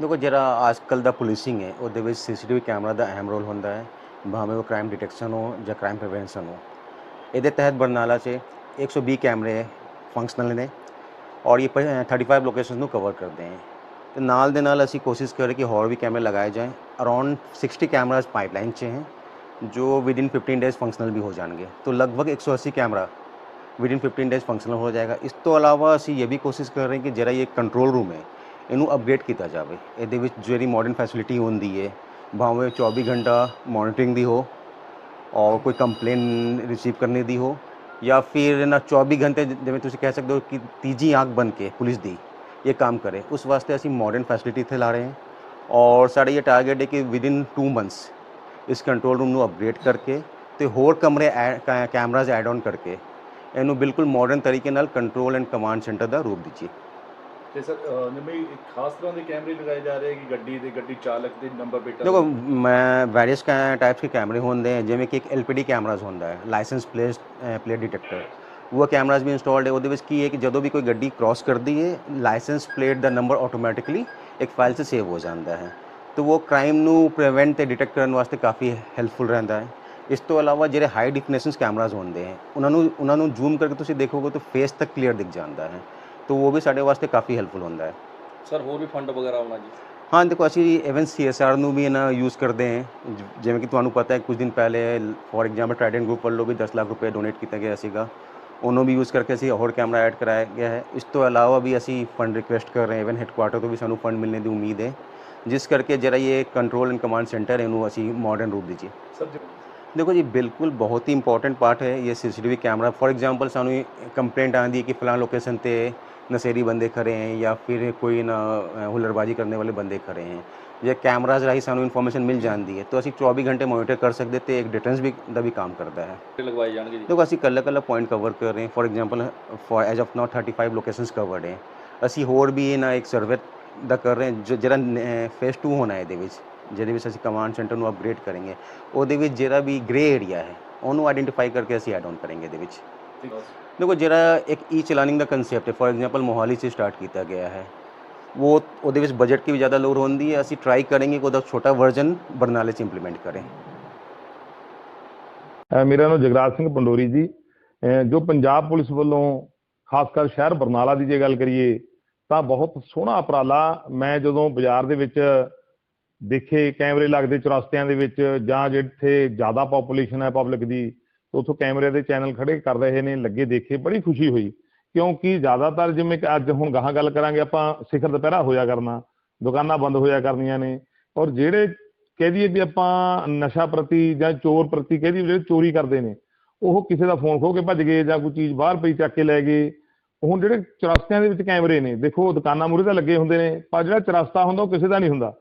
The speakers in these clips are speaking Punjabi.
ਦੇਖੋ, ਜਿਹੜਾ ਅੱਜਕੱਲ ਦਾ ਪੁਲਿਸਿੰਗ ਹੈ, ਉਹਦੇ ਵਿੱਚ ਸੀਸੀਟੀਵੀ ਕੈਮਰਾ ਦਾ ਅਹਿਮ ਰੋਲ ਹੁੰਦਾ ਹੈ, ਭਾਵੇਂ ਉਹ ਕ੍ਰਾਈਮ ਡਿਟੈਕਸ਼ਨ ਹੋ ਜਾਂ ਕ੍ਰਾਈਮ ਪ੍ਰੀਵੈਂਸ਼ਨ ਹੋ ਇਹਦੇ ਤਹਿਤ ਬਰਨਾਲਾ 'ਚ 120 ਕੈਮਰੇ ਫੰਕਸ਼ਨਲ ਨੇ ਔਰ ਇਹ 35 ਲੋਕੇਸ਼ਨਸ ਨੂੰ ਕਵਰ ਕਰਦੇ ਹਨ ਤੇ ਨਾਲ ਦੇ ਨਾਲ ਅਸੀਂ ਕੋਸ਼ਿਸ਼ ਕਰ ਰਹੇ ਕਿ ਹੋਰ ਵੀ ਕੈਮਰੇ ਲਗਾਏ ਜਾਣ। ਅਰਾਊਂਡ 60 ਕੈਮਰਾਸ ਪਾਈਪਲਾਈਨ 'ਚ ਹੈ, ਜੋ ਵਿਦਿਨ 15 ਡੇਜ਼ ਫੰਕਸ਼ਨਲ ਵੀ ਹੋ ਜਾਣਗੇ। तो ਲਗਭਗ 180 ਕੈਮਰਾ ਵਿਦਿਨ 15 ਡੇਜ਼ ਫੰਕਸ਼ਨਲ ਹੋ ਜਾਏਗਾ। ਇਸ ਤੋਂ ਇਲਾਵਾ ਅਸੀਂ ਇਹ ਵੀ ਕੋਸ਼ਿਸ਼ ਕਰ ਰਹੇ ਹਾਂ ਕਿ ਜਿਹੜਾ ਇਹ ਕੰਟਰੋਲ ਰੂਮ ਹੈ ਇਹਨੂੰ ਅਪਗ੍ਰੇਡ ਕੀਤਾ ਜਾਵੇ। ਇਹਦੇ ਵਿੱਚ ਜਿਹੜੀ ਮਾਡਰਨ ਫੈਸਿਲਿਟੀ ਹੁੰਦੀ ਹੈ ਭਾਵੇਂ 24 ਘੰਟਾ ਮੋਨੀਟਰਿੰਗ ਦੀ ਹੋ, ਔਰ ਕੋਈ ਕੰਪਲੇਨ ਰਿਸੀਵ ਕਰਨੇ ਦੀ ਹੋ, ਜਾਂ ਫਿਰ ਨਾ 24 ਘੰਟੇ ਜਿਵੇਂ ਤੁਸੀਂ ਕਹਿ ਸਕਦੇ ਹੋ ਕਿ ਤੀਜੀ ਆਂਖ ਬਣ ਕੇ ਪੁਲਿਸ ਦੀ ਇਹ ਕੰਮ ਕਰੇ। ਉਸ ਵਾਸਤੇ ਅਸੀਂ ਮਾਡਰਨ ਫੈਸਿਲਿਟੀ ਇੱਥੇ ਲਾ ਰਹੇ ਹਾਂ, ਔਰ ਸਾਡਾ ਇਹ ਟਾਰਗੇਟ ਹੈ ਕਿ ਵਿਦ ਇਨ 2 ਮੰਥਸ ਇਸ ਕੰਟਰੋਲ ਰੂਮ ਨੂੰ ਅਪਗ੍ਰੇਡ ਕਰਕੇ ਤੇ ਹੋਰ ਕਮਰੇ ਕੈਮਰਾਜ਼ ਐਡ ਆਨ ਕਰਕੇ ਇਹਨੂੰ ਬਿਲਕੁਲ ਮਾਡਰਨ ਤਰੀਕੇ ਨਾਲ ਕੰਟਰੋਲ ਐਂਡ ਕਮਾਂਡ ਸੈਂਟਰ ਦਾ ਰੂਪ ਦਿੱਚੀਏ ਤੇ ਸਰ ਨਵੇਂ ਇੱਕ ਖਾਸ ਤਰ੍ਹਾਂ ਦੇ ਕੈਮਰੇ ਲਗਾਏ ਜਾ ਰਹੇ ਕਿ ਗੱਡੀ ਦੇ, ਗੱਡੀ ਚਾਲਕ ਦੇ ਨੰਬਰ ਪਲੇਟਾਂ ਦੇਖੋ, ਮੈਂ ਵੈਰੀਅਸ ਟਾਈਪਸ ਦੇ ਕੈਮਰੇ ਹੁੰਦੇ ਹੈ ਜਿਵੇਂ ਕਿ ਇੱਕ ਐਲਪੀਡੀ ਕੈਮਰਾਸ ਹੁੰਦਾ ਹੈ ਲਾਇਸੈਂਸ ਪਲੇਸ ਪਲੇਟ ਡਿਟੈਕਟਰ ਉਹ ਕੈਮਰਾਸ ਵੀ ਇੰਸਟਾਲਡ ਹੈ, ਉਹਦੇ ਵਿੱਚ ਕੀ ਹੈ ਕਿ ਜਦੋਂ ਵੀ ਕੋਈ ਗੱਡੀ ਕ੍ਰਾਸ ਕਰਦੀ ਹੈ ਲਾਇਸੈਂਸ ਪਲੇਟ ਦਾ ਨੰਬਰ ਆਟੋਮੈਟਿਕਲੀ ਇੱਕ ਫਾਈਲ 'ਚ ਸੇਵ ਹੋ ਜਾਂਦਾ ਹੈ। ਤੇ ਉਹ ਕ੍ਰਾਈਮ ਨੂੰ ਪ੍ਰੀਵੈਂਟ ਤੇ ਡਿਟੈਕਟ ਕਰਨ ਵਾਸਤੇ ਕਾਫੀ ਹੈਲਪਫੁਲ ਰਹਿੰਦਾ ਹੈ। ਇਸ ਤੋਂ ਇਲਾਵਾ ਜਿਹੜੇ ਹਾਈ ਡਿਫੀਨੇਸ਼ਨ ਕੈਮਰਾਸ ਹੁੰਦੇ ਹੈ, ਉਹਨਾਂ ਨੂੰ ਉਹਨਾਂ ਨੂੰ ਜ਼ੂਮ ਕਰਕੇ ਤੁਸੀਂ ਦੇਖੋਗੇ ਤਾਂ ਫੇਸ ਤੱਕ ਕਲੀਅਰ ਦਿਖ ਜਾਂਦਾ ਹੈ। ਤਾਂ ਉਹ ਵੀ ਸਾਡੇ ਵਾਸਤੇ ਕਾਫੀ ਹੈਲਪਫੁਲ ਹੁੰਦਾ ਹੈ। ਸਰ ਹੋਰ ਵੀ ਫੰਡ ਵਗੈਰਾ ਆਉਣਾ ਜੀ? ਹਾਂ ਦੇਖੋ ਅਸੀਂ ਇਵਨ ਸੀਐਸਆਰ ਨੂੰ ਵੀ ਇਹਨਾਂ ਯੂਜ਼ ਕਰਦੇ ਹਾਂ। ਜਿਵੇਂ ਕਿ ਤੁਹਾਨੂੰ ਪਤਾ ਹੈ ਕੁਝ ਦਿਨ ਪਹਿਲੇ ਫੋਰ ਐਗਜ਼ਾਮਪਲ ਟ੍ਰਾਈਡੈਂਟ ਗਰੁੱਪ ਵੱਲੋਂ ਵੀ 10 ਲੱਖ ਰੁਪਏ ਡੋਨੇਟ ਕੀਤਾ ਗਿਆ ਸੀਗਾ। ਉਹਨੂੰ ਵੀ ਯੂਜ਼ ਕਰਕੇ ਅਸੀਂ ਹੋਰ ਕੈਮਰਾ ਐਡ ਕਰਾਇਆ ਗਿਆ ਹੈ। ਇਸ ਤੋਂ ਇਲਾਵਾ ਵੀ ਅਸੀਂ ਫੰਡ ਰਿਕੁਐਸਟ ਕਰ ਰਹੇ ਹਾਂ ਇਵਨ ਹੈੱਡਕੁਆਟਰ ਤੋਂ ਵੀ ਸਾਨੂੰ ਫੰਡ ਮਿਲਣੇ ਦੀ ਉਮੀਦ ਹੈ। ਜਿਸ ਕਰਕੇ ਜਿਹੜਾ ਇਹ ਕੰਟਰੋਲ ਐਂਡ ਕਮਾਂਡ ਸੈਂਟਰ ਇਹਨੂੰ ਅਸੀਂ ਮਾਡਰਨ ਰੂਪ ਦਿੱਤੀ ਸਰ ਜੀ ਦੇਖੋ ਜੀ ਬਿਲਕੁਲ ਬਹੁਤ ਹੀ ਇੰਪੋਰਟੈਂਟ ਪਾਰਟ ਹੈ ਇਹ ਸੀਸੀਟੀਵੀ ਕੈਮਰਾ ਫੋਰ ਐਗਜ਼ਾਮਪਲ ਸਾਨੂੰ ਕੰਪਲੇਂਟ ਆਂਦੀ ਹੈ ਕਿ ਫਲਾਂ ਲੋਕੇਸ਼ਨ ਤੇ ਨਸ਼ੇੜੀ ਬੰਦੇ ਖੜੇ ਹਨ ਜਾਂ ਫਿਰ ਕੋਈ ਨਾ ਹੁਲੜਬਾਜੀ ਕਰਨ ਵਾਲੇ ਬੰਦੇ ਖੜੇ ਹਨ ਜੇ ਕੈਮਰਾਜ਼ ਰਾਹੀਂ ਸਾਨੂੰ ਇਨਫੋਰਮੇਸ਼ਨ ਮਿਲ ਜਾਂਦੀ ਹੈ। ਤਾਂ ਅਸੀਂ 24 ਘੰਟੇ ਮੋਨੀਟਰ ਕਰ ਸਕਦੇ ਤੇ ਇੱਕ ਡਿਟੈਂਸ ਵੀ ਦਾ ਵੀ ਕੰਮ ਕਰਦਾ ਹੈ। ਲਗਵਾਏ ਜਾਣਗੇ ਜੀ। ਦੇਖੋ ਅਸੀਂ ਕੱਲਾ ਕੱਲਾ ਪੁਆਇੰਟ ਕਵਰ ਕਰ ਰਹੇ ਹਾਂ। For example for as of now 35 locations covered ਹੈ। ਅਸੀਂ ਹੋਰ ਵੀ ਨਾ ਇੱਕ ਸਰਵੇ ਦਾ ਕਰ ਰਹੇ ਹਾਂ ਜਿਹੜਾ ਫੇਸ 2 ਹੋਣਾ ਹੈ ਇਹਦੇ ਵਿੱਚ। ਜਿਹਦੇ ਵਿੱਚ ਅਸੀਂ ਕਮਾਂਡ ਸੈਂਟਰ ਨੂੰ ਅਪਗ੍ਰੇਡ ਕਰਾਂਗੇ। ਉਹਦੇ ਵਿੱਚ ਜਿਹੜਾ ਵੀ ਗ੍ਰੇ ਏਰੀਆ ਹੈ ਉਹਨੂੰ ਆਈਡੈਂਟੀਫਾਈ ਕਰਕੇ ਅਸੀਂ ਐਡ ਆਨ ਕਰਾਂਗੇ ਇਹਦੇ ਵਿੱਚ। ਦੇਖੋ ਜਿਹੜਾ ਇੱਕ ਈ ਚਲਾਨਿੰਗ ਦਾ ਕਨਸੈਪਟ ਹੈ ਫੋਰ ਐਗਜ਼ਾਮਪਲ ਮੋਹਾਲੀ ਸੇ ਸਟਾਰਟ ਕੀਤਾ ਗਿਆ ਹੈ। ਉਹ ਉਹਦੇ ਵਿੱਚ ਬਜਟ ਕੀ ਵੀ ਜ਼ਿਆਦਾ ਲੋੜ ਹੁੰਦੀ ਹੈ ਅਸੀਂ ਟਰਾਈ ਕਰਾਂਗੇ ਕਿ ਉਹਦਾ ਛੋਟਾ ਵਰਜ਼ਨ ਬਰਨਾਲੇ 'ਚ ਇੰਪਲੀਮੈਂਟ ਕਰੇ। ਮੇਰਾ ਨਾਮ ਜਗਰਾਜ ਸਿੰਘ ਪੰਡੋਰੀ ਜੀ। ਜੋ ਪੰਜਾਬ ਪੁਲਿਸ ਵੱਲੋਂ ਖਾਸ ਕਰ ਸ਼ਹਿਰ ਬਰਨਾਲਾ ਦੀ ਜੇ ਗੱਲ ਕਰੀਏ ਤਾਂ ਬਹੁਤ ਸੋਹਣਾ ਉਪਰਾਲਾ ਮੈਂ ਜਦੋਂ ਬਾਜ਼ਾਰ ਦੇ ਵਿੱਚ ਦੇਖੇ ਕੈਮਰੇ ਲੱਗਦੇ ਚੁਰਸਤਿਆਂ ਦੇ ਵਿੱਚ ਜਾਂ ਜਿੱਥੇ ਜ਼ਿਆਦਾ ਪੋਪੂਲੇਸ਼ਨ ਹੈ ਪਬਲਿਕ ਦੀ ਉੱਥੋਂ ਕੈਮਰੇ ਦੇ ਚੈਨਲ ਖੜੇ ਕਰ ਰਹੇ ਨੇ, ਲੱਗੇ ਦੇਖੇ, ਬੜੀ ਖੁਸ਼ੀ ਹੋਈ। ਕਿਉਂਕਿ ਜ਼ਿਆਦਾਤਰ ਜਿਵੇਂ ਕਿ ਅੱਜ ਹੁਣ ਗਾਹਾਂ ਗੱਲ ਕਰਾਂਗੇ, ਆਪਾਂ ਸਿਖਰ ਦੁਪਹਿਰਾ ਹੋਇਆ ਕਰਨਾ, ਦੁਕਾਨਾਂ ਬੰਦ ਹੋਇਆ ਕਰਨੀਆਂ ਨੇ, ਔਰ ਜਿਹੜੇ ਕਹਿ ਦਈਏ ਵੀ ਆਪਾਂ ਨਸ਼ਾ ਪ੍ਰਤੀ ਜਾਂ ਚੋਰ ਪ੍ਰਤੀ ਕਹਿ ਦਈਏ ਜਿਹੜੇ ਚੋਰੀ ਕਰਦੇ ਨੇ, ਉਹ ਕਿਸੇ ਦਾ ਫੋਨ ਖੋ ਕੇ ਭੱਜ ਗਏ ਜਾਂ ਕੋਈ ਚੀਜ਼ ਬਾਹਰ ਪਈ ਚੱਕ ਕੇ ਲੈ ਗਏ, ਹੁਣ ਜਿਹੜੇ ਚੁਰਸਤਿਆਂ ਦੇ ਵਿੱਚ ਕੈਮਰੇ ਨੇ, ਦੇਖੋ ਦੁਕਾਨਾਂ ਮੂਹਰੇ ਤਾਂ ਲੱਗੇ ਹੁੰਦੇ ਨੇ, ਪਰ ਜਿਹੜਾ ਚੁਰਸਤਾ ਹੁੰਦਾ ਉਹ ਕਿਸੇ ਦਾ ਨਹੀਂ ਹੁੰਦਾ।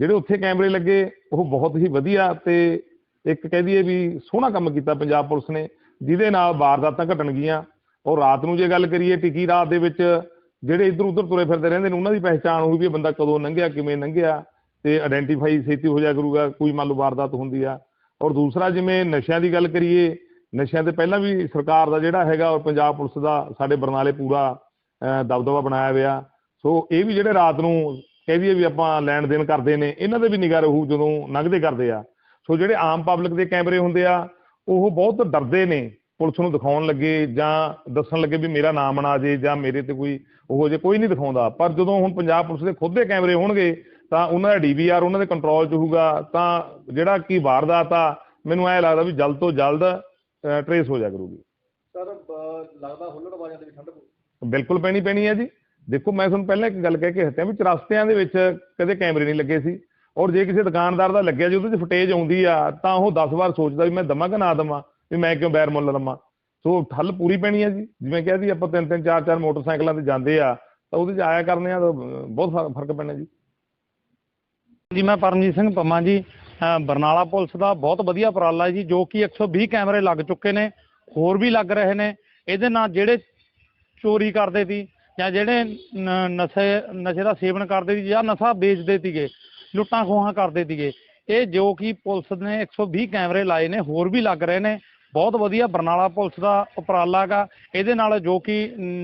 ਜਿਹੜੇ ਉੱਥੇ ਕੈਮਰੇ ਲੱਗੇ, ਉਹ ਬਹੁਤ ਹੀ ਵਧੀਆ ਤੇ ਇੱਕ ਕਹਿ ਦਈਏ ਵੀ ਸੋਹਣਾ ਕੰਮ ਕੀਤਾ ਪੰਜਾਬ ਪੁਲਿਸ ਨੇ, ਜਿਹਦੇ ਨਾਲ ਵਾਰਦਾਤਾਂ ਘਟਣਗੀਆਂ ਔਰ ਰਾਤ ਨੂੰ ਜੇ ਗੱਲ ਕਰੀਏ ਟਿੱਕੀ ਰਾਤ ਦੇ ਵਿੱਚ, ਜਿਹੜੇ ਇੱਧਰ ਉੱਧਰ ਤੁਰੇ ਫਿਰਦੇ ਰਹਿੰਦੇ ਨੇ, ਉਹਨਾਂ ਦੀ ਪਹਿਚਾਣ ਹੋਈ ਵੀ ਇਹ ਬੰਦਾ ਕਦੋਂ ਲੰਘਿਆ, ਕਿਵੇਂ ਲੰਘਿਆ ਤੇ ਆਇਡੈਂਟੀਫਾਈ ਛੇਤੀ ਹੋ ਜਾਇਆ ਕਰੂਗਾ, ਕੋਈ ਮੰਨ ਲਓ ਵਾਰਦਾਤ ਹੁੰਦੀ ਆ। ਔਰ ਦੂਸਰਾ ਜਿਵੇਂ ਨਸ਼ਿਆਂ ਦੀ ਗੱਲ ਕਰੀਏ, ਨਸ਼ਿਆਂ ਤੇ ਪਹਿਲਾਂ ਵੀ ਸਰਕਾਰ ਦਾ ਜਿਹੜਾ ਹੈਗਾ ਔਰ ਪੰਜਾਬ ਪੁਲਿਸ ਦਾ ਸਾਡੇ ਬਰਨਾਲੇ ਪੂਰਾ ਦਬਦਬਾ ਬਣਾਇਆ ਹੋਇਆ। ਸੋ ਇਹ ਵੀ ਜਿਹੜੇ ਰਾਤ ਨੂੰ ਕਹਿ ਦਈਏ ਵੀ ਆਪਾਂ ਲੈਣ ਦੇਣ ਕਰਦੇ ਨੇ ਇਹਨਾਂ ਦੇ ਵੀ ਨਿਗਾਹ ਰਹੂ ਜਦੋਂ ਲੰਘਦੇ ਕਰਦੇ ਆ। ਸੋ ਜਿਹੜੇ ਆਮ ਪਬਲਿਕ ਦੇ ਕੈਮਰੇ ਹੁੰਦੇ ਆ ਉਹ ਬਹੁਤ ਡਰਦੇ ਨੇ ਪੁਲਿਸ ਨੂੰ ਦਿਖਾਉਣ ਲੱਗੇ ਜਾਂ ਦੱਸਣ ਲੱਗੇ ਵੀ ਮੇਰਾ ਨਾਮ ਨਾ ਆ ਜੇ ਜਾਂ ਮੇਰੇ ਤੇ ਕੋਈ ਉਹੋ ਜੇ ਕੋਈ ਨਹੀਂ ਦਿਖਾਉਂਦਾ। ਪਰ ਜਦੋਂ ਹੁਣ ਪੰਜਾਬ ਪੁਲਿਸ ਦੇ ਖੁਦ ਦੇ ਕੈਮਰੇ ਹੋਣਗੇ ਤਾਂ ਉਹਨਾਂ ਦਾ ਡੀਵੀਆਰ ਉਹਨਾਂ ਦੇ ਕੰਟਰੋਲ 'ਚ ਹੋਊਗਾ ਤਾਂ ਜਿਹੜਾ ਕੀ ਵਾਰਦਾਤ ਆ ਮੈਨੂੰ ਐ ਲੱਗਦਾ ਵੀ ਜਲਦ ਤੋਂ ਜਲਦ ਟਰੇਸ ਹੋ ਜਾ ਕਰੂਗੀ। ਸਰ ਲੱਗਦਾ ਹੁੱਲੜਬਾਜ਼ਾਂ ਦੇ ਵੀ ਠੰਡ ਬਿਲਕੁਲ ਪੈਣੀ ਪੈਣੀ ਹੈ ਜੀ। ਦੇਖੋ, ਮੈਂ ਤੁਹਾਨੂੰ ਪਹਿਲਾਂ ਇੱਕ ਗੱਲ ਕਹਿ ਕੇ ਹਟਿਆ ਵੀ ਚਰਸਤਿਆਂ ਦੇ ਵਿੱਚ ਕਦੇ ਕੈਮਰੇ ਨਹੀਂ ਲੱਗੇ ਸੀ। ਔਰ ਜੇ ਕਿਸੇ ਦੁਕਾਨਦਾਰ ਦਾ ਲੱਗਿਆ ਜੀ ਉਹਦੇ 'ਚ ਫੁਟੇਜ ਆਉਂਦੀ ਆ, ਤਾਂ ਉਹ 10 ਵਾਰ ਸੋਚਦਾ ਵੀ ਮੈਂ ਦਵਾਂ ਕਿ ਨਾ ਦਵਾਂ, ਵੀ ਮੈਂ ਕਿਉਂ ਬੈਰ ਮੁੱਲ ਲਵਾਂ। ਸੋ ਠੱਲ ਪੂਰੀ ਪੈਣੀ ਹੈ ਜੀ। ਜਿਵੇਂ ਕਿਹਾ ਜੀ, ਆਪਾਂ ਤਿੰਨ ਤਿੰਨ ਚਾਰ ਚਾਰ ਮੋਟਰਸਾਈਕਲਾਂ ਤੇ ਜਾਂਦੇ ਆ, ਤਾਂ ਉਹਦੇ 'ਚ ਆਇਆ ਕਰਨੇ ਆ ਤਾਂ ਬਹੁਤ ਫਰਕ- ਫ਼ਰਕ ਪੈਣਾ ਜੀ। ਜੀ, ਮੈਂ ਪਰਮਜੀਤ ਸਿੰਘ ਪੰਮਾ ਜੀ ਬਰਨਾਲਾ ਪੁਲਿਸ ਦਾ ਬਹੁਤ ਵਧੀਆ ਉਪਰਾਲਾ ਜੀ, ਜੋ ਕਿ 120 ਕੈਮਰੇ ਲੱਗ ਚੁੱਕੇ ਨੇ, ਹੋਰ ਵੀ ਲੱਗ ਰਹੇ ਨੇ। ਇਹਦੇ ਨਾਲ ਜਿਹੜੇ ਚੋਰੀ ਕਰਦੇ ਸੀ ਜਾਂ ਜਿਹੜੇ ਨਸ਼ੇ ਨਸ਼ੇ ਦਾ ਸੇਵਨ ਕਰਦੇ ਸੀ ਜਾਂ ਨਸ਼ਾ ਵੇਚਦੇ ਸੀਗੇ, ਲੁੱਟਾਂ ਖੋਹਾਂ ਕਰਦੇ ਸੀਗੇ, ਇਹ ਜੋ ਕਿ ਪੁਲਿਸ ਨੇ 120 ਕੈਮਰੇ ਲਾਏ ਨੇ, ਹੋਰ ਵੀ ਲੱਗ ਰਹੇ ਨੇ, ਬਹੁਤ ਵਧੀਆ ਬਰਨਾਲਾ ਪੁਲਿਸ ਦਾ ਉਪਰਾਲਾ ਗਾ ਇਹਦੇ ਨਾਲ ਜੋ ਕਿ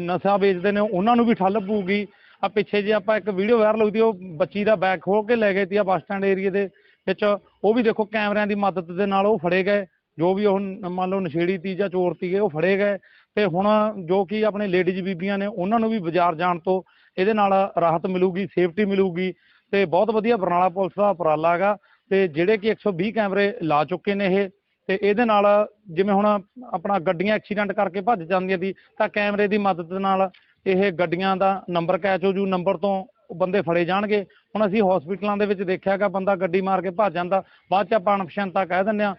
ਨਸ਼ਾ ਵੇਚਦੇ ਨੇ, ਉਹਨਾਂ ਨੂੰ ਵੀ ਠੱਲ ਪਊਗੀ। ਆ ਪਿੱਛੇ ਜੇ ਆਪਾਂ ਇੱਕ ਵੀਡੀਓ ਵਾਇਰਲ ਹੋਈ ਤੀ ਉਹ ਬੱਚੀ ਦਾ ਬੈਗ ਖੋਲ ਕੇ ਲੈ ਗਏ ਸੀ ਆ ਬੱਸ ਸਟੈਂਡ ਏਰੀਏ ਦੇ ਵਿੱਚ, ਉਹ ਵੀ ਦੇਖੋ ਕੈਮਰਿਆਂ ਦੀ ਮਦਦ ਦੇ ਨਾਲ ਉਹ ਫੜੇ ਗਏ, ਜੋ ਵੀ ਉਹ ਮੰਨ ਲਓ ਨਸ਼ੇੜੀ ਤੀ ਜਾਂ ਚੋਰ ਤੀਗੇ ਉਹ ਫੜੇ ਗਏ। ਤੇ ਹੁਣ ਜੋ ਕਿ ਆਪਣੇ ਲੇਡੀਜ਼ ਬੀਬੀਆਂ ਨੇ ਉਹਨਾਂ ਨੂੰ ਵੀ ਬਾਜ਼ਾਰ ਜਾਣ ਤੋਂ ਇਹਦੇ ਨਾਲ ਰਾਹਤ ਮਿਲੂਗੀ ਸੇਫਟੀ ਮਿਲੂਗੀ ਤੇ ਬਹੁਤ ਵਧੀਆ ਬਰਨਾਲਾ ਪੁਲਿਸ ਦਾ ਉਪਰਾਲਾ ਹੈਗਾ ਤੇ ਜਿਹੜੇ ਕਿ 120 ਕੈਮਰੇ ਲਾ ਚੁੱਕੇ ਨੇ ਇਹ ਤੇ ਇਹਦੇ ਨਾਲ ਜਿਵੇਂ ਹੁਣ ਆਪਣਾ ਗੱਡੀਆਂ ਐਕਸੀਡੈਂਟ ਕਰਕੇ ਭੱਜ ਜਾਂਦੀਆਂ ਸੀ ਤਾਂ ਕੈਮਰੇ ਦੀ ਮਦਦ ਨਾਲ ਇਹ ਗੱਡੀਆਂ ਦਾ ਨੰਬਰ ਕੈਚ ਹੋ ਜੂ ਨੰਬਰ ਤੋਂ ਬੰਦੇ ਫੜੇ ਜਾਣਗੇ। ਹੁਣ ਅਸੀਂ ਹਸਪੀਟਲਾਂ ਦੇ ਵਿੱਚ ਦੇਖਿਆ ਕਿ ਬੰਦਾ ਗੱਡੀ ਮਾਰ ਕੇ ਭੱਜ ਜਾਂਦਾ, ਬਾਅਦ ਚ ਆਪਾਂ ਅਣਪਛਾਤਾ ਕਹਿ ਦਿੰਦੇ ਆ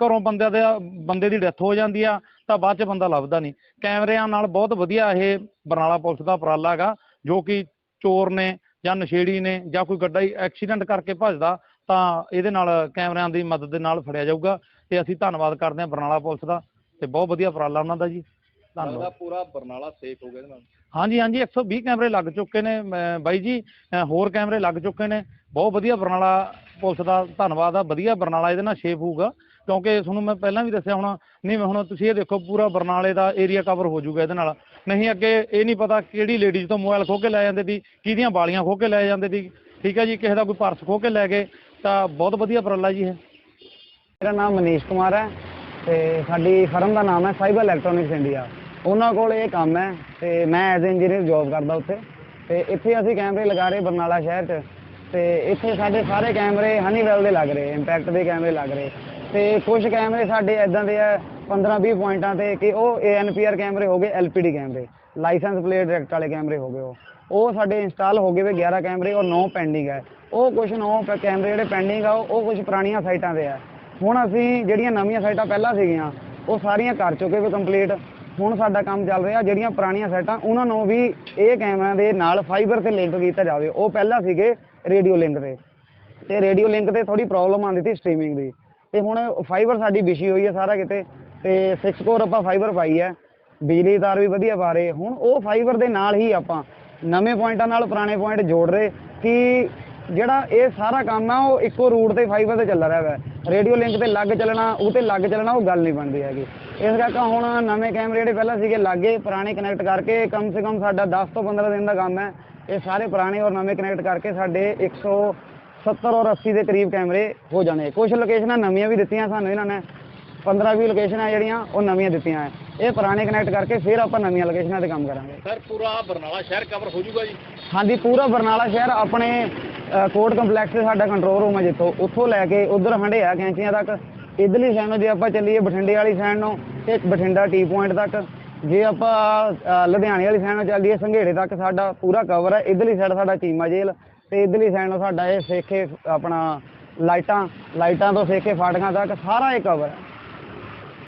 ਘਰੋਂ ਬੰਦੇ ਦੇ ਬੰਦੇ ਦੀ ਡੈਥ ਹੋ ਜਾਂਦੀ ਆ ਤਾਂ ਬਾਅਦ ਚ ਬੰਦਾ ਲੱਭਦਾ ਨਹੀਂ। ਕੈਮਰਿਆਂ ਨਾਲ ਬਹੁਤ ਵਧੀਆ ਇਹ ਬਰਨਾਲਾ ਪੁਲਿਸ ਦਾ ਉਪਰਾਲਾ ਹੈਗਾ ਜੋ ਕਿ ਚੋਰ ਨੇ ਜਾਂ ਨਸ਼ੇੜੀ ਨੇ ਜਾਂ ਕੋਈ ਗੱਡਾ ਐਕਸੀਡੈਂਟ ਕਰਕੇ ਭੱਜਦਾ ਤਾਂ ਇਹਦੇ ਨਾਲ ਕੈਮਰਿਆਂ ਦੀ ਮਦਦ ਦੇ ਨਾਲ ਫੜਿਆ ਜਾਊਗਾ। ਤੇ ਅਸੀਂ ਧੰਨਵਾਦ ਕਰਦੇ ਹਾਂ ਬਰਨਾਲਾ ਪੁਲਿਸ ਦਾ ਤੇ ਬਹੁਤ ਵਧੀਆ ਉਪਰਾਲਾ ਉਹਨਾਂ ਦਾ ਜੀ। ਧੰਨਵਾਦ। ਪੂਰਾ ਬਰਨਾਲਾ ਸੇਫ ਹੋ ਗਿਆ ਇਹਦੇ ਨਾਲ। ਹਾਂਜੀ ਹਾਂਜੀ 120 ਕੈਮਰੇ ਲੱਗ ਚੁੱਕੇ ਨੇ ਬਾਈ ਜੀ ਹੋਰ ਕੈਮਰੇ ਲੱਗ ਚੁੱਕੇ ਨੇ। ਬਹੁਤ ਵਧੀਆ ਬਰਨਾਲਾ ਪੁਲਿਸ ਦਾ ਧੰਨਵਾਦ ਆ ਵਧੀਆ ਬਰਨਾਲਾ ਇਹਦੇ ਨਾਲ ਸ਼ੇਪ ਹੋਊਗਾ। ਕਿਉਂਕਿ ਤੁਹਾਨੂੰ ਮੈਂ ਪਹਿਲਾਂ ਵੀ ਦੱਸਿਆ ਹੋਣਾ, ਨਹੀਂ ਹੁਣ ਤੁਸੀਂ ਇਹ ਦੇਖੋ ਪੂਰਾ ਬਰਨਾਲੇ ਦਾ ਏਰੀਆ ਕਵਰ ਹੋ ਜਾਊਗਾ ਇਹਦੇ ਨਾਲ। ਨਹੀਂ ਅੱਗੇ ਇਹ ਨਹੀਂ ਪਤਾ ਕਿਹੜੀ ਲੇਡੀਜ਼ ਤੋਂ ਮੋਬਾਈਲ ਖੋ ਕੇ ਲੈ ਜਾਂਦੇ ਸੀ, ਕਿਹਦੀਆਂ ਬਾਲੀਆਂ ਖੋ ਕੇ ਲੈ ਜਾਂਦੇ ਸੀ। ਠੀਕ ਹੈ ਜੀ, ਕਿਸੇ ਦਾ ਕੋਈ ਪਰਸ ਖੋ ਕੇ ਲੈ ਗਏ, ਤਾਂ ਬਹੁਤ ਵਧੀਆ ਉਪਰਾਲਾ ਜੀ ਇਹ। ਮੇਰਾ ਨਾਮ ਮਨੀਸ਼ ਕੁਮਾਰ ਹੈ ਤੇ ਸਾਡੀ ਫਰਮ ਦਾ ਨਾਮ ਹੈ ਸਾਈਬਰ ਇਲੈਕਟ੍ਰੋਨਿਕਸ ਇੰਡੀਆ ਉਹਨਾਂ ਕੋਲ ਇਹ ਕੰਮ ਹੈ ਤੇ ਮੈਂ ਐਜ਼ ਇੰਜੀਨੀਅਰ ਜੌਬ ਕਰਦਾ ਉੱਥੇ। ਤੇ ਇੱਥੇ ਅਸੀਂ ਕੈਮਰੇ ਲਗਾ ਰਹੇ ਬਰਨਾਲਾ ਸ਼ਹਿਰ 'ਚ। ਤੇ ਇੱਥੇ ਸਾਡੇ ਸਾਰੇ ਕੈਮਰੇ ਹਨੀਵੈਲ ਦੇ ਲੱਗ ਰਹੇ ਇੰਪੈਕਟ ਦੇ ਕੈਮਰੇ ਲੱਗ ਰਹੇ। ਤੇ ਕੁਝ ਕੈਮਰੇ ਸਾਡੇ ਐਦਾਂ ਦੇ ਆ 15-20 ਪੁਆਇੰਟਾਂ ਤੇ ਕਿ ਉਹ ਏਐਨਪੀਆਰ ਕੈਮਰੇ ਹੋ ਗਏ ਐਲਪੀਡੀ ਕੈਮਰੇ, ਲਾਇਸੈਂਸ ਪਲੇਟ ਡਾਇਰੈਕਟ ਵਾਲੇ ਕੈਮਰੇ ਹੋ ਗਏ ਉਹ। ਉਹ ਸਾਡੇ ਇੰਸਟਾਲ ਹੋ ਗਏ ਵੇ 11 ਕੈਮਰੇ ਔਰ 9 ਪੈਂਡਿੰਗ ਹੈ ਉਹ ਕੁਝ 9 ਕੈਮਰੇ ਜਿਹੜੇ ਪੈਂਡਿੰਗ ਆ, ਉਹ ਉਹ ਕੁਝ ਪੁਰਾਣੀਆਂ ਸਾਈਟਾਂ ਤੇ ਆ। ਹੁਣ ਅਸੀਂ ਜਿਹੜੀਆਂ ਨਵੀਆਂ ਸਾਈਟਾਂ ਪਹਿਲਾਂ ਸੀਗੀਆਂ, ਉਹ ਸਾਰੀਆਂ ਕਰ ਚੁੱਕੇ ਵੇ ਕੰਪਲੀਟ। ਹੁਣ ਸਾਡਾ ਕੰਮ ਚੱਲ ਰਿਹਾ ਜਿਹੜੀਆਂ ਪੁਰਾਣੀਆਂ ਸਾਈਟਾਂ, ਉਹਨਾਂ ਨੂੰ ਵੀ ਇਹ ਕੈਮਰਿਆਂ ਦੇ ਨਾਲ ਫਾਈਬਰ ਤੇ ਲਿੰਕ ਕੀਤਾ ਜਾਵੇ। ਉਹ ਪਹਿਲਾਂ ਸੀਗੇ ਰੇਡੀਓ ਲਿੰਕ ਤੇ। ਤੇ ਰੇਡੀਓ ਲਿੰਕ ਤੇ ਥੋੜੀ ਪ੍ਰੋਬਲਮ ਆਉਂਦੀ ਸੀ ਸਟ੍ਰੀਮਿੰਗ ਦੀ। ਤੇ ਹੁਣ ਫਾਈਬਰ ਸਾਡੀ ਵਿਛੀ ਹੋਈ ਹੈ ਸਾਰਾ ਕਿਤੇ, ਤੇ 6 ਕੋਰ ਆਪਾਂ ਫਾਈਬਰ ਪਾਈ ਹੈ ਬਿਜਲੀ ਤਾਰ ਵੀ ਵਧੀਆ ਪਾ ਰਹੇ। ਹੁਣ ਉਹ ਫਾਈਬਰ ਦੇ ਨਾਲ ਹੀ ਆਪਾਂ ਨਵੇਂ ਪੁਆਇੰਟਾਂ ਨਾਲ ਪੁਰਾਣੇ ਪੁਆਇੰਟ ਜੋੜ ਰਹੇ ਕਿ ਜਿਹੜਾ ਇਹ ਸਾਰਾ ਕੰਮ ਆ, ਉਹ ਇੱਕੋ ਰੂਟ ਤੇ ਫਾਈਬਰ ਤੇ ਚੱਲ ਰਿਹਾ ਹੈ ਰੇਡੀਓ ਲਿੰਕ ਤੇ ਲੱਗ ਚੱਲਣਾ, ਉਹ ਤੇ ਲੱਗ ਚੱਲਣਾ, ਉਹ ਗੱਲ ਨਹੀਂ ਬਣਦੀ ਹੈਗੀ। ਇਸ ਕਰਕੇ ਹੁਣ ਨਵੇਂ ਕੈਮਰੇ ਜਿਹੜੇ ਪਹਿਲਾਂ ਸੀਗੇ ਲਾਗੇ, ਪੁਰਾਣੇ ਕਨੈਕਟ ਕਰਕੇ ਕਮ ਸੇ ਕਮ ਸਾਡਾ 10 ਤੋਂ 15 ਦਿਨ ਦਾ ਕੰਮ ਹੈ। ਇਹ ਸਾਰੇ ਪੁਰਾਣੇ ਔਰ ਨਵੇਂ ਕਨੈਕਟ ਕਰਕੇ ਸਾਡੇ 170 ਔਰ 80 ਦੇ ਕਰੀਬ ਕੈਮਰੇ ਹੋ ਜਾਣੇ। ਕੁਝ ਲੋਕੇਸ਼ਨਾਂ ਨਵੀਆਂ ਵੀ ਦਿੱਤੀਆਂ ਸਾਨੂੰ ਇਹਨਾਂ ਨੇ। 15 20 ਲੋਕੇਸ਼ਨਾਂ ਜਿਹੜੀਆਂ ਉਹ ਨਵੀਆਂ ਦਿੱਤੀਆਂ ਹੈ ਇਹ ਪੁਰਾਣੇ ਕਨੈਕਟ ਕਰਕੇ ਫਿਰ ਆਪਾਂ ਨਵੀਆਂ ਲੋਕੇਸ਼ਨਾਂ ਤੇ ਕੰਮ ਕਰਾਂਗੇ। ਸਰ ਪੂਰਾ ਬਰਨਾਲਾ ਸ਼ਹਿਰ ਕਵਰ ਹੋ ਜਾਊਗਾ ਜੀ? ਹਾਂਜੀ ਪੂਰਾ ਬਰਨਾਲਾ ਸ਼ਹਿਰ ਆਪਣੇ ਕੋਰਟ ਕੰਪਲੈਕਸ ਤੇ ਸਾਡਾ ਕੰਟਰੋਲ ਰੂਮ ਹੈ ਜਿੱਥੋਂ। ਉੱਥੋਂ ਲੈ ਕੇ ਉਧਰ ਹੰਡਿਆ ਕੈਂਚੀਆਂ ਤੱਕ। ਇਧਰਲੀ ਸਾਈਡ ਨੂੰ ਜੇ ਆਪਾਂ ਚੱਲੀਏ ਬਠਿੰਡੇ ਵਾਲੀ ਸਾਈਡ ਨੂੰ ਤੇ ਬਠਿੰਡਾ ਟੀ ਪੁਆਇੰਟ ਤੱਕ। ਜੇ ਆਪਾਂ ਲੁਧਿਆਣੇ ਵਾਲੀ ਸਾਈਡ ਨੂੰ ਚੱਲੀਏ ਸੰਘੇੜੇ ਤੱਕ ਸਾਡਾ ਪੂਰਾ ਕਵਰ ਹੈ ਇਧਰਲੀ ਸਾਈਡ ਸਾਡਾ ਚੀਮਾ ਜੇਲ੍ਹ। ਤੇ ਇਧਰਲੀ ਸਾਈਡ ਨੂੰ ਸਾਡਾ ਇਹ ਸੇਖੇ ਆਪਣਾ ਲਾਈਟਾਂ ਲਾਈਟਾਂ ਤੋਂ ਸੇਖੇ ਫਾਟਕਾਂ ਤੱਕ ਸਾਰਾ ਇਹ ਕਵਰ ਹੈ।